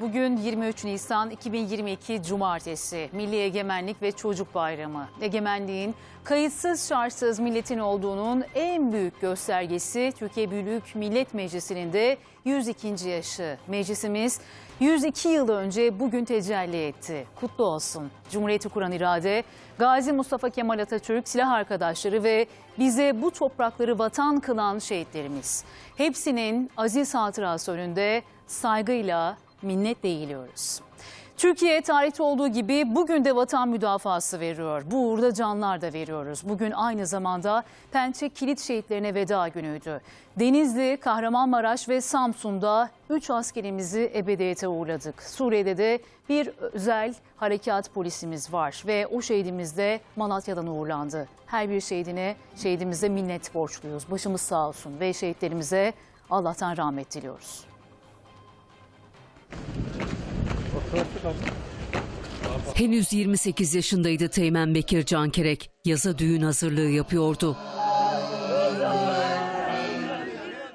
Bugün 23 Nisan 2022 Cumartesi Milli Egemenlik ve Çocuk Bayramı. Egemenliğin kayıtsız şartsız milletin olduğunun en büyük göstergesi Türkiye Büyük Millet Meclisi'nin de 102. yaşı. Meclisimiz 102 yıl önce bugün tecelli etti. Kutlu olsun. Cumhuriyeti kuran irade, Gazi Mustafa Kemal Atatürk, silah arkadaşları ve bize bu toprakları vatan kılan şehitlerimiz. Hepsinin aziz hatırası önünde saygıyla, minnetle eğiliyoruz. Türkiye tarihte olduğu gibi bugün de vatan müdafası veriyor. Bu uğurda canlar da veriyoruz. Bugün aynı zamanda Pençe Kilit Şehitlerine veda günüydü. Denizli, Kahramanmaraş ve Samsun'da 3 askerimizi ebediyete uğurladık. Suriye'de de bir özel harekat polisimiz var ve o şehidimiz de Malatya'dan uğurlandı. Her bir şehidine, şehidimize minnet borçluyuz. Başımız sağ olsun ve şehitlerimize Allah'tan rahmet diliyoruz. Henüz 28 yaşındaydı Teğmen Bekir Cankerek. Yaza düğün hazırlığı yapıyordu.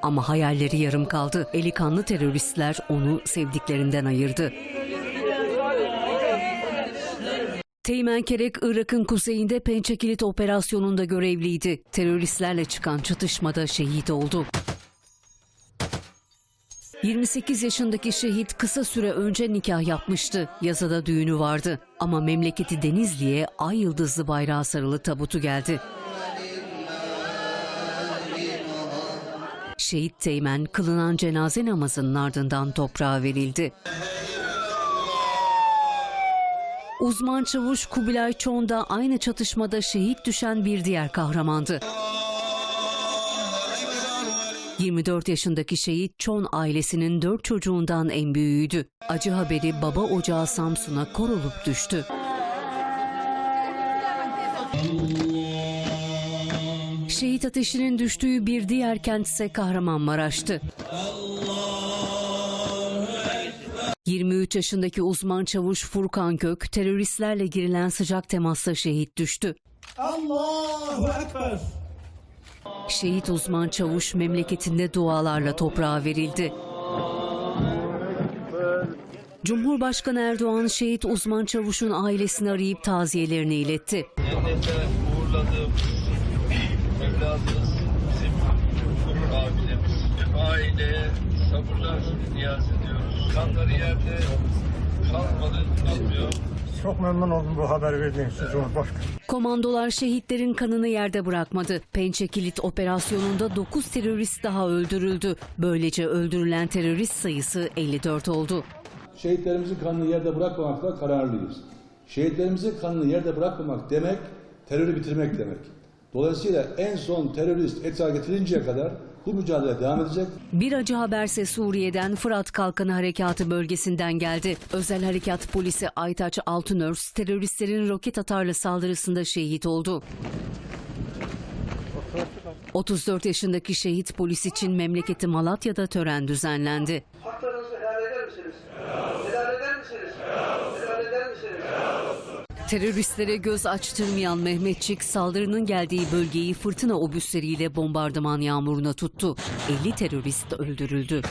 Ama hayalleri yarım kaldı. Eli kanlı teröristler onu sevdiklerinden ayırdı. Teğmen Kerek Irak'ın kuzeyinde Pençekilit operasyonunda görevliydi. Teröristlerle çıkan çatışmada şehit oldu. 28 yaşındaki şehit kısa süre önce nikah yapmıştı. Yazada düğünü vardı. Ama memleketi Denizli'ye ay yıldızlı bayrağı sarılı tabutu geldi. Şehit Teğmen kılınan cenaze namazının ardından toprağa verildi. Uzman çavuş Kubilay Çon da aynı çatışmada şehit düşen bir diğer kahramandı. 24 yaşındaki şehit Çon ailesinin 4 çocuğundan en büyüğüydü. Acı haberi baba ocağı Samsun'a kor olup düştü. Şehit ateşinin düştüğü bir diğer kent ise Kahramanmaraş'tı. 23 yaşındaki uzman çavuş Furkan Kök teröristlerle girilen sıcak temasta şehit düştü. Allahu Ekber. Şehit uzman çavuş memleketinde dualarla toprağa verildi. Cumhurbaşkanı Erdoğan şehit uzman çavuşun ailesini arayıp taziyelerini iletti. Cennete uğurladığımız evladımız bizim Umur abidemiz. Aileye sabırlar niyaz ediyoruz. Kanları yerde kalmadı, kalmıyor. Çok memnun oldum bu haber verdiğiniz için Cumhurbaşkanı. Komandolar şehitlerin kanını yerde bırakmadı. Pençe Kilit operasyonunda 9 terörist daha öldürüldü. Böylece öldürülen terörist sayısı 54 oldu. Şehitlerimizin kanını yerde bırakmamakta kararlıyız. Şehitlerimizin kanını yerde bırakmamak demek, terörü bitirmek demek. Dolayısıyla en son terörist etkisiz getirinceye kadar bu mücadele devam edecek. Bir acı haberse Suriye'den Fırat Kalkanı Harekatı bölgesinden geldi. Özel Harekat Polisi Aytaç Altınörs teröristlerin roket atarlı saldırısında şehit oldu. 34 yaşındaki şehit polis için memleketi Malatya'da tören düzenlendi. Teröristlere göz açtırmayan Mehmetçik saldırının geldiği bölgeyi fırtına obüsleriyle bombardıman yağmuruna tuttu. 50 terörist öldürüldü.